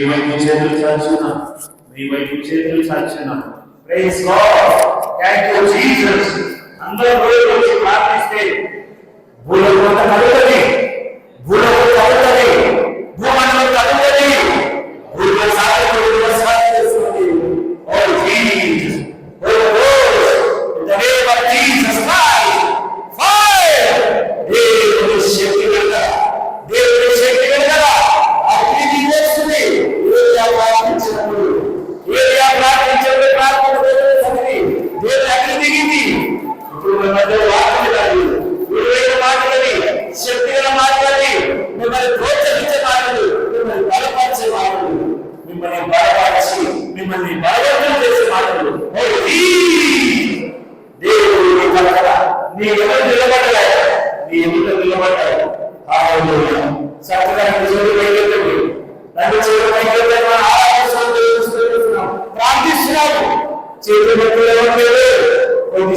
మీ వైపు చేతులు చాచున్నాం మీ వైపు చేతులు చాచున్నాం praise god thank you Jesus అందరూ వచ్చి ప్రార్థిస్తే భూలోకం కలుగుతుంది దేవుడు నీ పక్కన నీ ఎవరు నిలబడ్డాడు నీ ఎదుట నిలబడ్డాడు హల్లెలూయా చక్కగా నీ చేతులు పైకెత్తండి రెండు చేతులు ప్రార్థిస్తున్నాము చేతులు పట్టులు ఎవరు రెండు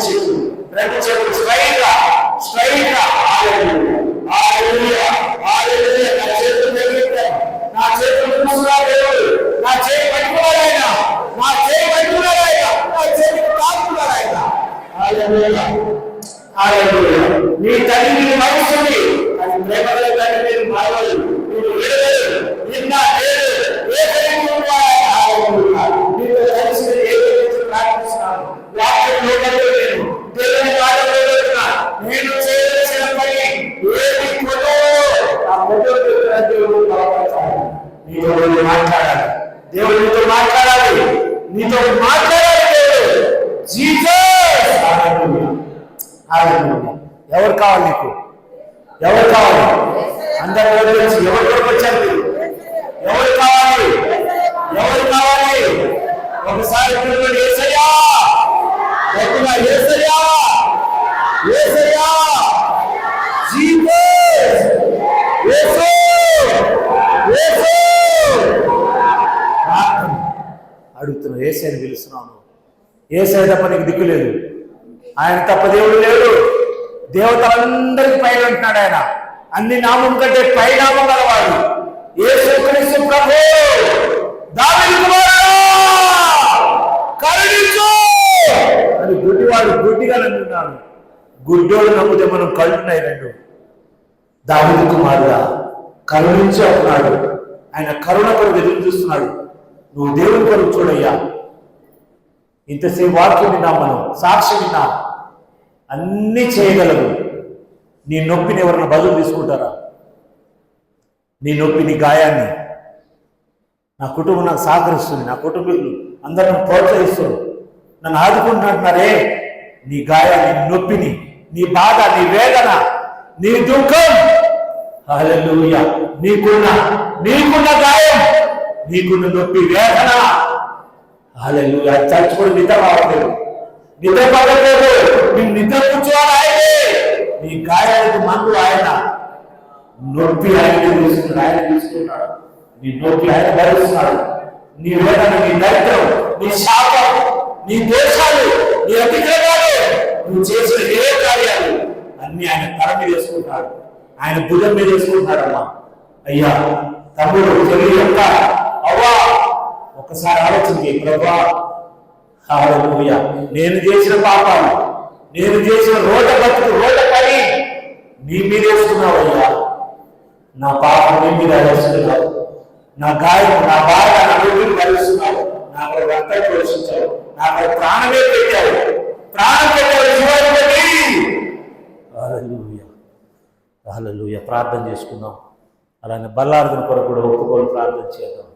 చేతులు రెండు చేతులు స్ట్రైట్గా స్ట్రైట్గా నీతో దేవుడు మాట్లాడాలి. దేవుడు నీతో మాట్లాడాలి. నీతో మాట్లాడాలి. దేవుడు జీసస్ ఎవరు కావాలి నీకు? ఎవరు కావాలి? అందరూ ఎవరు వచ్చి ఎవరు కొరకు వచ్చారు ఎవరు కావాలి? ఎవరు కావాలి? ఒకసారి ఏసయ్యా! ఏసయ్యా! ఏసయ్యా జీసస్ యేసు యేసు ప్రార్థన అడుగుతున్నావు ఏసైని పిలుస్తున్నాను ఏసై తప్ప నీకు దిక్కు లేదు. ఆయన తప్ప దేవుడు లేడు. దేవతలందరికీ పైన ఉంటున్నాడు ఆయన. అన్ని నామం కంటే పైనామం గలవాడు. యేసు క్రీస్తు ప్రభు. కరుణించు. అని గుడ్డివాడు గుడ్డిగా నమ్మున్నాడు గుడ్డోడు నమ్మితే మనం కళ్ళున్నాయి రెండు. దావిని కుమారుడా కరుణించి అంటున్నాడు ఆయన కరుణ కొరకు ఎదురు చూస్తున్నాడు. నువ్వు దేవుని కొరకు చూడయ్యా. ఇంతసేపు వాక్యం విన్నాం మనం సాక్షి విన్నాం. అన్నీ చేయగలవు. నీ నొప్పిని ఎవరైనా బదులు తీసుకుంటారా? నీ నొప్పి నీ గాయాన్ని. నా కుటుంబం నాకు సహకరిస్తుంది నా కుటుంబీకులు అందరూ నన్ను ప్రోత్సహిస్తారు. నన్ను ఆదుకుంటున్నారే నీ గాయాన్ని నీ నొప్పిని నీ బాధ నీ వేదన నీ దుఃఖం. నీకున్న నీకున్న గాయం. నీకున్న నొప్పి వేదన. హల్లెలూయా చర్చ్ కూడా నిద్ర రావట్లేదు నిద్ర పడలేదు నీ నిద్ర కూర్చోవాలి ఆయనే. నీ గాయానికి మందు ఆయన. నొప్పి ఆయన తీసుకున్నాడు ఆయన తీసుకున్నాడు. నీ నొప్పి ఆయన భరిస్తున్నాడు. నీ వేదన నీ దరిద్రం నీ శాపం నీ దోషాలు నీ అతిక్రమాలు నువ్వు చేసిన ఏ కార్యాలు అన్ని ఆయన తల మీద వేసుకుంటాడు ఆయన భుజం మీద వేసుకుంటాడమ్మా అయ్యా తమ్ముడు చెల్లి యొక్క అవ్వా ఒకసారి ఆలోచించి ప్రభా. హల్లెలూయా. నేను చేసిన పాపాలు నేను చేసిన రోడ్ల బతుకు రోట పని నీ మీద వేసుకున్నావయ్యా నా పాపం నీ మీద వేసుకున్నావు నా గాయం నా బాధ నా నొప్పిని భరిస్తున్నావు నాకు రక్తం నా అక్కడ ప్రాణమే పెట్టావు. ప్రాణం పెట్టావు శివాజీ పెట్టి ప్రార్థన చేసుకున్నాం అలానే బల్లార్థన కొరకు కూడా ఒప్పుకొని ప్రార్థన చేద్దాం.